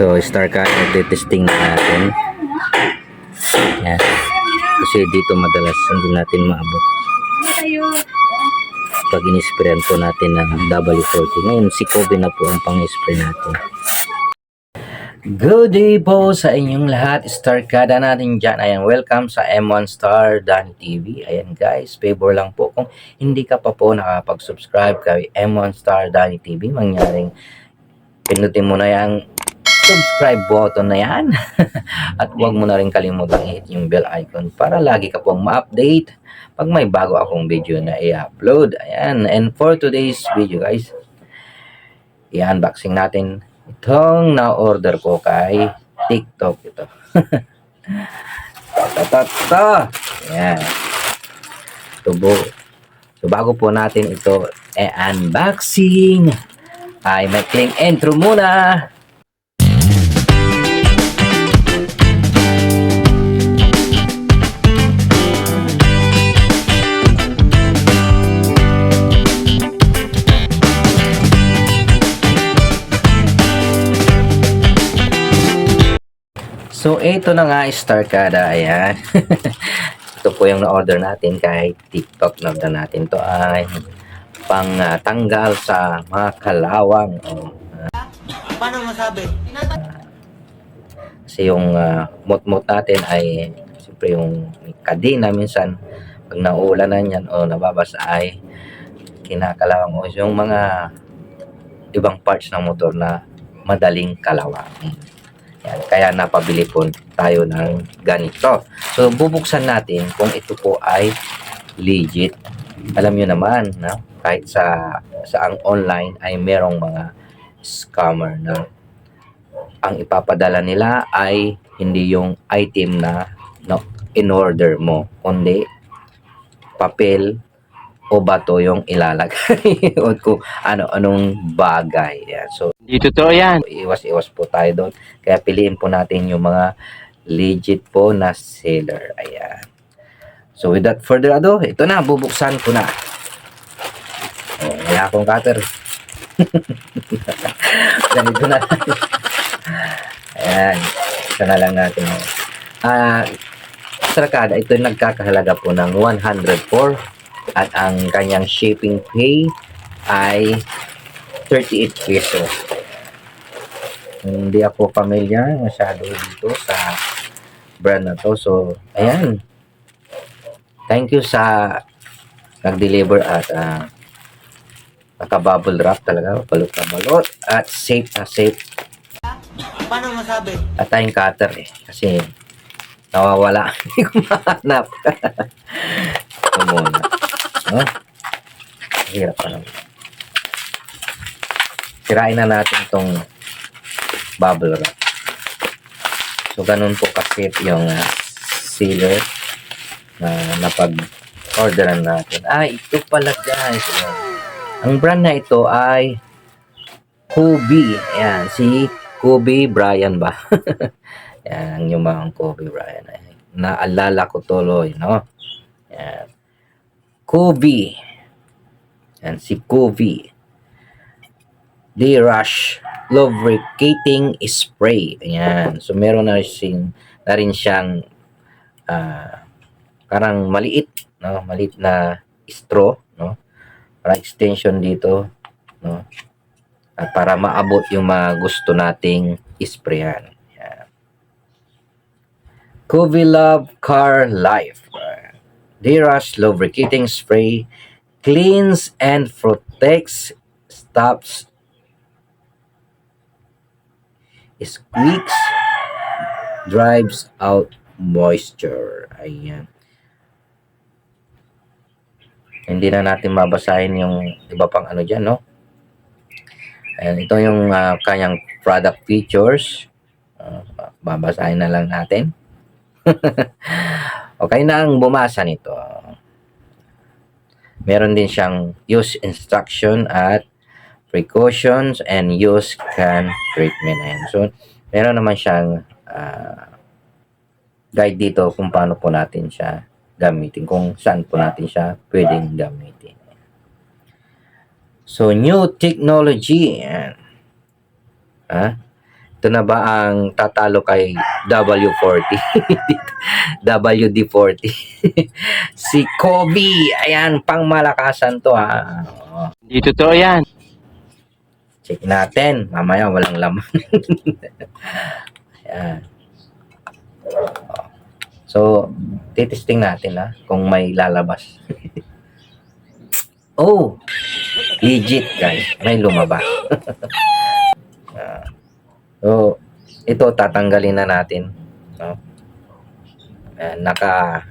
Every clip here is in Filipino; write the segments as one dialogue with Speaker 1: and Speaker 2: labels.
Speaker 1: So, star ka, testing na natin. Yan. Kasi dito madalas hindi natin maabot. Pag inisprayan po natin ng W40. Ngayon, si Kobe na po ang pang-spray natin. Good day po sa inyong lahat. Star kada natin dyan. Ayan, welcome sa M1 Star Dan TV. Ayan guys, favor lang po. Kung hindi ka pa po nakapag-subscribe kay M1 Star Dani TV, mangyaring pinutin mo na yung subscribe button na yan. At huwag mo na rin kalimutang hit yung bell icon para lagi ka pong ma-update pag may bago akong video na i-upload. Ayan. And for today's video guys, i-unboxing natin itong na-order ko kay TikTok ito. ta ta ta Ayan. Tubo. So bago po natin ito i-unboxing, ay may cling intro muna. So, ito na nga, Star Kada. Ayan. ito po yung na-order natin kay TikTok. Na-order natin to ay pang ah, tanggal sa mga kalawang. Oh,
Speaker 2: Paano masabi?
Speaker 1: kasi yung ah, mot-mot natin ay siyempre yung kadena minsan pag nauulanan yan o nababasa ay kinakalawang o yung mga ibang parts ng motor na madaling kalawang. Yan, kaya napabili po tayo ng ganito. So, bubuksan natin kung ito po ay legit. Alam nyo naman, no? kahit sa, sa ang online ay merong mga scammer na ang ipapadala nila ay hindi yung item na no, in order mo, kundi papel o bato yung ilalagay o kung ano-anong bagay. Yan. So,
Speaker 2: Di totoo yan.
Speaker 1: iwas-iwas po tayo doon. Kaya piliin po natin yung mga legit po na seller. Ayan. So without further ado, ito na, bubuksan ko na. Oh, may akong cutter. Ganito na. Ayan. Ito na lang natin. Ah, sa Rakada, ito yung nagkakahalaga po ng 104 at ang kanyang shipping fee ay 38 pesos. Hindi ako familiar masyado dito sa brand na to. So, ayan. Thank you sa nag-deliver at uh, naka-bubble wrap talaga. Balot na balot. At safe na safe.
Speaker 2: Paano masabi?
Speaker 1: At tayong cutter eh. Kasi nawawala. Hindi ko mahanap. Ito muna. No? Hirap pa naman. Sirain na natin itong bubble wrap. So, ganun po kasi yung uh, sealer na napag-orderan natin. Ah, ito pala guys. Ayan. Ang brand na ito ay Kobe. Ayan, si Kobe Bryant ba? Yan, yung mga Kobe Bryant. Ay, naalala ko tuloy, no? Yan. Kobe. Yan, si Kobe. D-Rush lubricating spray. Ayan. So, meron na, sin, na rin siyang ah, parang maliit, no? Maliit na straw, no? Parang extension dito, no? At para maabot yung mga gusto nating isprayan. Ayan. Kobe Love Car Life. D-Rush lubricating spray cleans and protects stops squeaks drives out moisture. Ayan. Hindi na natin mabasahin yung iba pang ano dyan, no? Ayan, ito yung ah, kanyang product features. Ah, babasahin na lang natin. okay na ang bumasa nito. Meron din siyang use instruction at precautions and use can treatment. Ayan. So, meron naman siyang ah, guide dito kung paano po natin siya gamitin, kung saan po natin siya pwedeng gamitin. So, new technology. Ayan. Ah, ito na ba ang tatalo kay W40? WD40. si Kobe. Ayan, pang malakasan to ha.
Speaker 2: Hindi totoo yan.
Speaker 1: Check natin. Mamaya walang laman. Ayan. So, titesting natin ha, kung may lalabas. oh! Legit guys. May lumabas. So, ito tatanggalin na natin. No? Ayan, naka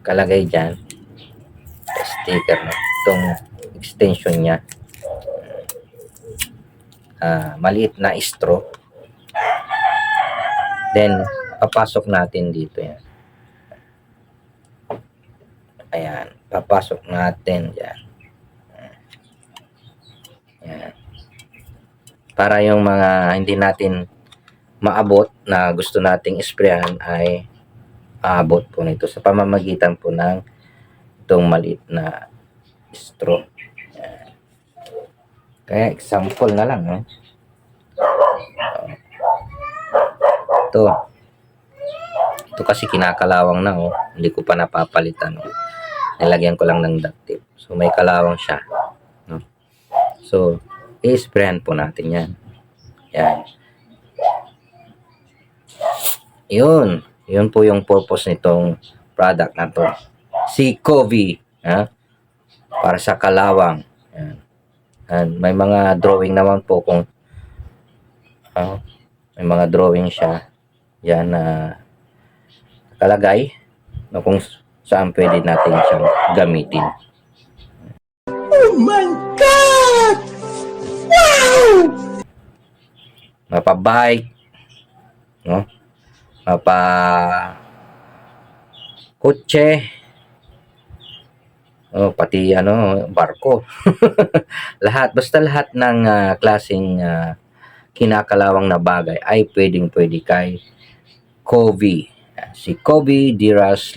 Speaker 1: kalagay dyan. Sticker no? Itong extension niya ah, maliit na straw. Then, papasok natin dito yan. Ayan, papasok natin dyan. Ayan. Para yung mga hindi natin maabot na gusto nating sprayan ay aabot po nito sa pamamagitan po ng itong maliit na straw. Kaya example na lang, no? Ito. Ito kasi kinakalawang na, oh. Hindi ko pa napapalitan, oh. Nilagyan ko lang ng duct tape. So, may kalawang siya. No? So, i-sprayan po natin yan. Yan. Yun. Yun po yung purpose nitong product na to. Si Kobe. Ha? Para sa kalawang. Yan. And may mga drawing naman po kung ah, may mga drawing siya yan na nakalagay na kung saan pwede natin siyang gamitin.
Speaker 2: Oh my
Speaker 1: Mapa-bike, no? Mapa kotse, oh, pati ano, barko. lahat, basta lahat ng ah, klaseng ah, kinakalawang na bagay ay pwedeng pwede kay Kobe. Si Kobe Diras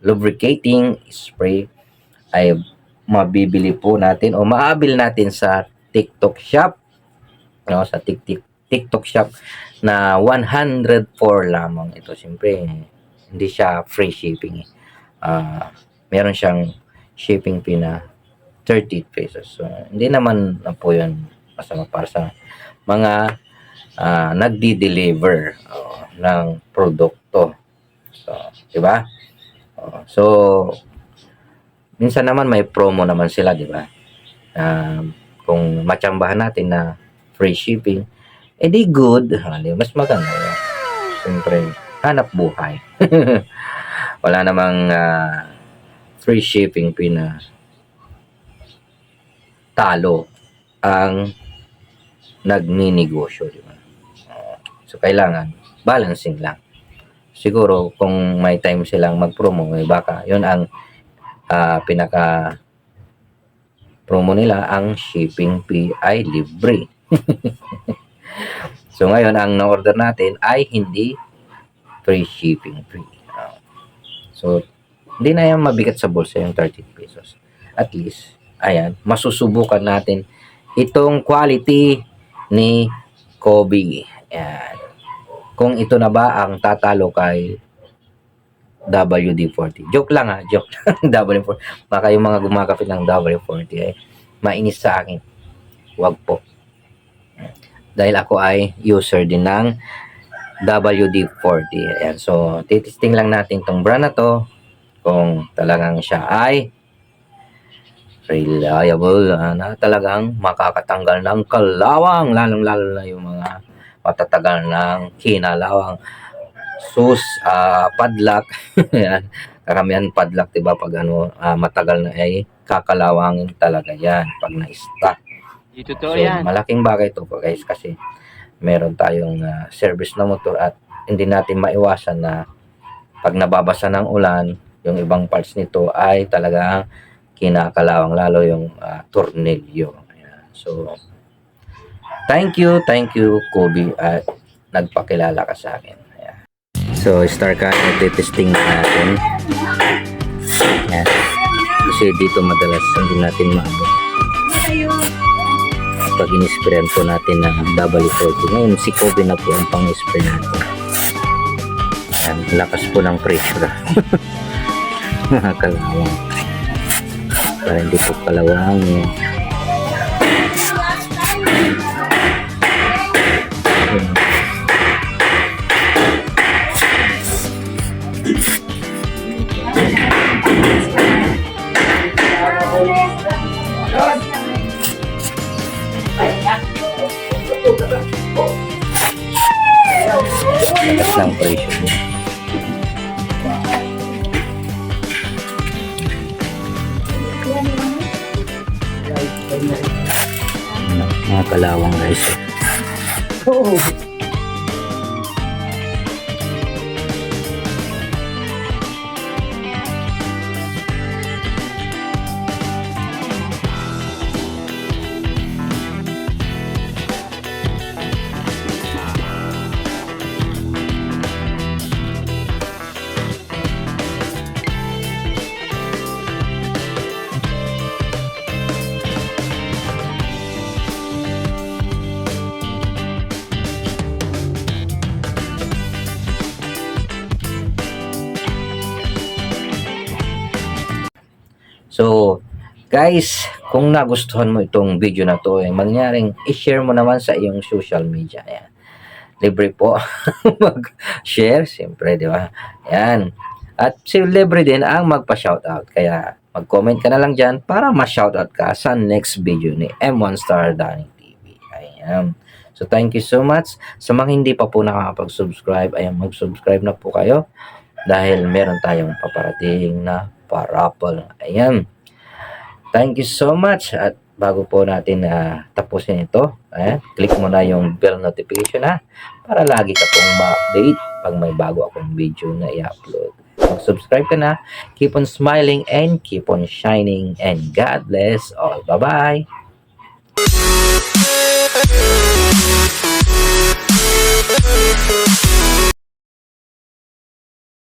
Speaker 1: Lubricating Spray ay mabibili po natin o maabil natin sa TikTok shop no sa TikTok TikTok shop na 104 lamang ito. Siyempre hindi siya free shipping eh. Ah, meron siyang shipping fee na 30 pesos. So hindi naman na po yun masama para sa mga ah, nagdi-deliver oh, ng produkto. So di ba? Oh, so minsan naman may promo naman sila di ba? Um, kung matsambahan natin na free shipping, eh di good. Mas maganda yun. Siyempre, hanap buhay. Wala namang ah, free shipping pina talo ang nagninegosyo, di ba? So, kailangan balancing lang. Siguro, kung may time silang mag-promo, eh, baka yun ang ah, pinaka promo nila ang shipping fee ay libre. so ngayon ang na-order natin ay hindi free shipping. Ah. so hindi na yan mabigat sa bulsa yung 30 pesos. At least, ayan, masusubukan natin itong quality ni Kobe. Ayan. Kung ito na ba ang tatalo kay WD-40. Joke lang ha, joke lang. WD-40. Baka yung mga gumakapit ng WD-40 ay mainis sa akin. Wag po. Dahil ako ay user din ng WD-40. Ayan. So, titisting lang natin tong brand na to kung talagang siya ay reliable ah, na talagang makakatanggal ng kalawang lalong-lalo na yung mga matatagal ng kinalawang sus, ah, padlock. Yan. Karamihan padlock, 'di ba? Pag ano, ah, matagal na ay kakalawangin talaga 'yan pag na-stock.
Speaker 2: Hindi
Speaker 1: So,
Speaker 2: totoo yan.
Speaker 1: malaking bagay 'to po, guys kasi meron tayong ah, service na motor at hindi natin maiwasan na pag nababasa ng ulan, yung ibang parts nito ay talagang kinakalawang lalo yung ah, tornilyo. Ayan. So, thank you, thank you, Kobe, at nagpakilala ka sa akin. Ayan. So, start ka, testing natin. Ayan. Kasi dito madalas hindi natin maabot. Pag in-sprayan po natin ng W40. Ngayon, si Kobe na po ang pang-spray natin. Ayan, lakas po ng pressure. Kalawang. Para hindi po kalawang. eh. Ayan. Lakas ng pressure niya. Mga kalawang guys. So, guys, kung nagustuhan mo itong video na to, eh, mangyaring i-share mo naman sa iyong social media. Ayan. Libre po mag-share, siyempre, di ba? Ayan. At si libre din ang magpa-shoutout. Kaya mag-comment ka na lang dyan para ma-shoutout ka sa next video ni M1 Star Dining TV. Ayan. So, thank you so much. Sa mga hindi pa po nakakapag-subscribe, ayan, mag-subscribe na po kayo dahil meron tayong paparating na Parapol. Ayan. Thank you so much. At bago po natin uh, tapusin ito, ayan, click mo na yung bell notification ha, para lagi ka pong ma-update pag may bago akong video na i-upload. Mag-subscribe ka na. Keep on smiling and keep on shining and God bless all. Bye-bye! Thank you.